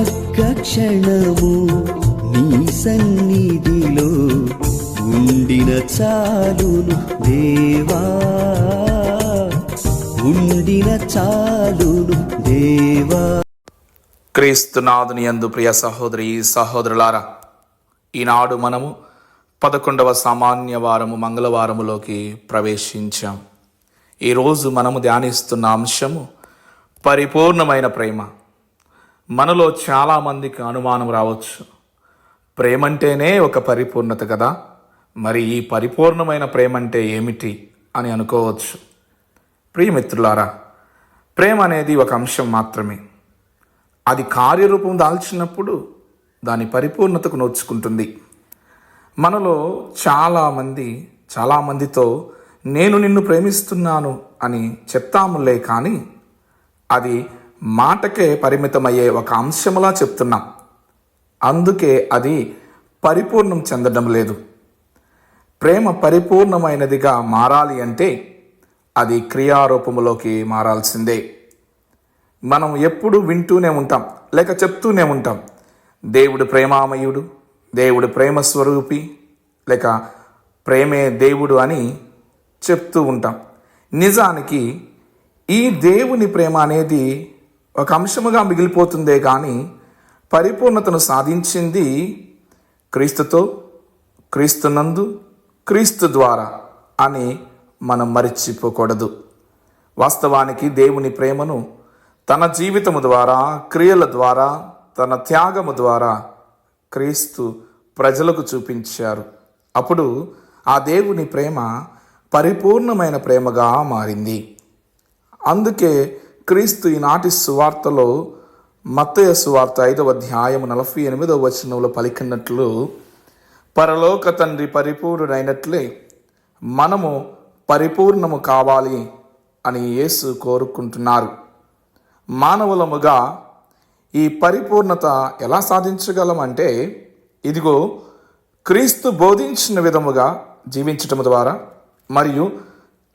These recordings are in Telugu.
ఒక్క క్షణము నీ సన్నిధిలో ఉండిన చాలును దేవా. ఉండిన చాలును దేవా. క్రీస్తునాథుని యందు ప్రియ సహోదరి సహోదరులారా ఈనాడు మనము పదకొండవ సామాన్య వారము మంగళవారములోకి ప్రవేశించాం. ఈరోజు మనము ధ్యానిస్తున్న అంశము పరిపూర్ణమైన ప్రేమ. మనలో చాలామందికి అనుమానం రావచ్చు. ప్రేమంటేనే ఒక పరిపూర్ణత కదా? మరి ఈ పరిపూర్ణమైన ప్రేమ అంటే ఏమిటి అని అనుకోవచ్చు. ప్రియమిత్రులారా ప్రేమ అనేది ఒక అంశం మాత్రమే. అది కార్యరూపం దాల్చినప్పుడు దాని పరిపూర్ణతకు నోచుకుంటుంది. మనలో చాలామంది చాలామందితో నేను నిన్ను ప్రేమిస్తున్నాను అని చెప్తాములే కానీ అది మాటకే పరిమితమయ్యే ఒక అంశములా చెప్తున్నాం. అందుకే అది పరిపూర్ణం చెందడం లేదు. ప్రేమ పరిపూర్ణమైనదిగా మారాలి అంటే అది క్రియారూపములోకి మారాల్సిందే. మనం ఎప్పుడు వింటూనే ఉంటాం లేక చెప్తూనే ఉంటాం. దేవుడు ప్రేమామయుడు దేవుడు ప్రేమ స్వరూపి లేక ప్రేమే దేవుడు అని చెప్తూ ఉంటాం. నిజానికి ఈ దేవుని ప్రేమ అనేది ఒక అంశముగా మిగిలిపోతుందే కానీ పరిపూర్ణతను సాధించింది క్రీస్తుతో క్రీస్తునందు క్రీస్తు ద్వారా అని మనం మరిచిపోకూడదు. వాస్తవానికి దేవుని ప్రేమను తన జీవితము ద్వారా క్రియల ద్వారా తన త్యాగము ద్వారా క్రీస్తు ప్రజలకు చూపించారు. అప్పుడు ఆ దేవుని ప్రేమ పరిపూర్ణమైన ప్రేమగా మారింది. అందుకే క్రీస్తు ఈనాటి సువార్తలో మత్తయ సువార్త ఐదవ అధ్యాయం నలభై ఎనిమిదవ వచనంలో పలికినట్లు పరలోక తండ్రి పరిపూర్ణుడైనట్లే మనము పరిపూర్ణము కావాలి అని యేసు కోరుకుంటున్నారు. మానవులముగా ఈ పరిపూర్ణత ఎలా సాధించగలం అంటే ఇదిగో క్రీస్తు బోధించిన విధముగా జీవించటం ద్వారా మరియు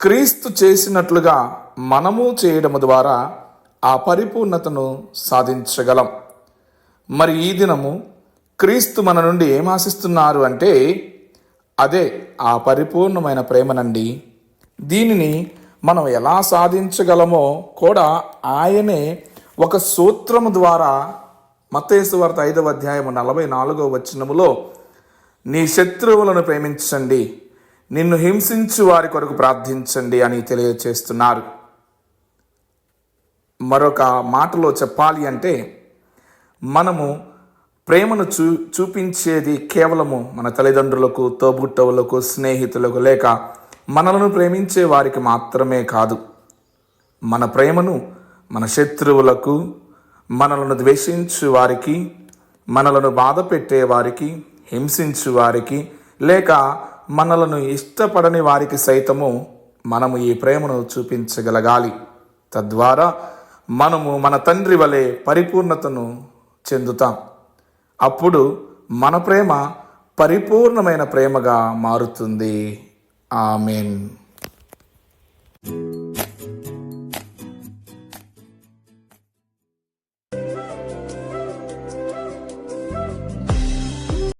క్రీస్తు చేసినట్లుగా మనము చేయడము ద్వారా ఆ పరిపూర్ణతను సాధించగలం. మరి ఈ దినము క్రీస్తు మన నుండి ఏం ఆశిస్తున్నారు అంటే అదే ఆ పరిపూర్ణమైన ప్రేమనండి. దీనిని మనం ఎలా సాధించగలమో కూడా ఆయనే ఒక సూత్రము ద్వారా మత్తేసు ఐదవ అధ్యాయము నలభై నాలుగవ వచనములో నీ శత్రువులను ప్రేమించండి. నిన్ను హింసించు వారి కొరకు ప్రార్థించండి అని తెలియచేస్తున్నారు. మరొక మాటలో చెప్పాలి అంటే మనము ప్రేమను చూ చూపించేది కేవలము మన తల్లిదండ్రులకు తోబుట్టవులకు స్నేహితులకు లేక మనలను ప్రేమించే వారికి మాత్రమే కాదు. మన ప్రేమను మన శత్రువులకు మనలను ద్వేషించు వారికి మనలను బాధ పెట్టే వారికి హింసించు వారికి లేక మనలను ఇష్టపడని వారికి సైతము మనము ఈ ప్రేమను చూపించగలగాలి. తద్వారా మనము మన తండ్రి వలె పరిపూర్ణతను చెందుతాం. అప్పుడు మన ప్రేమ పరిపూర్ణమైన ప్రేమగా మారుతుంది. ఆమెన్.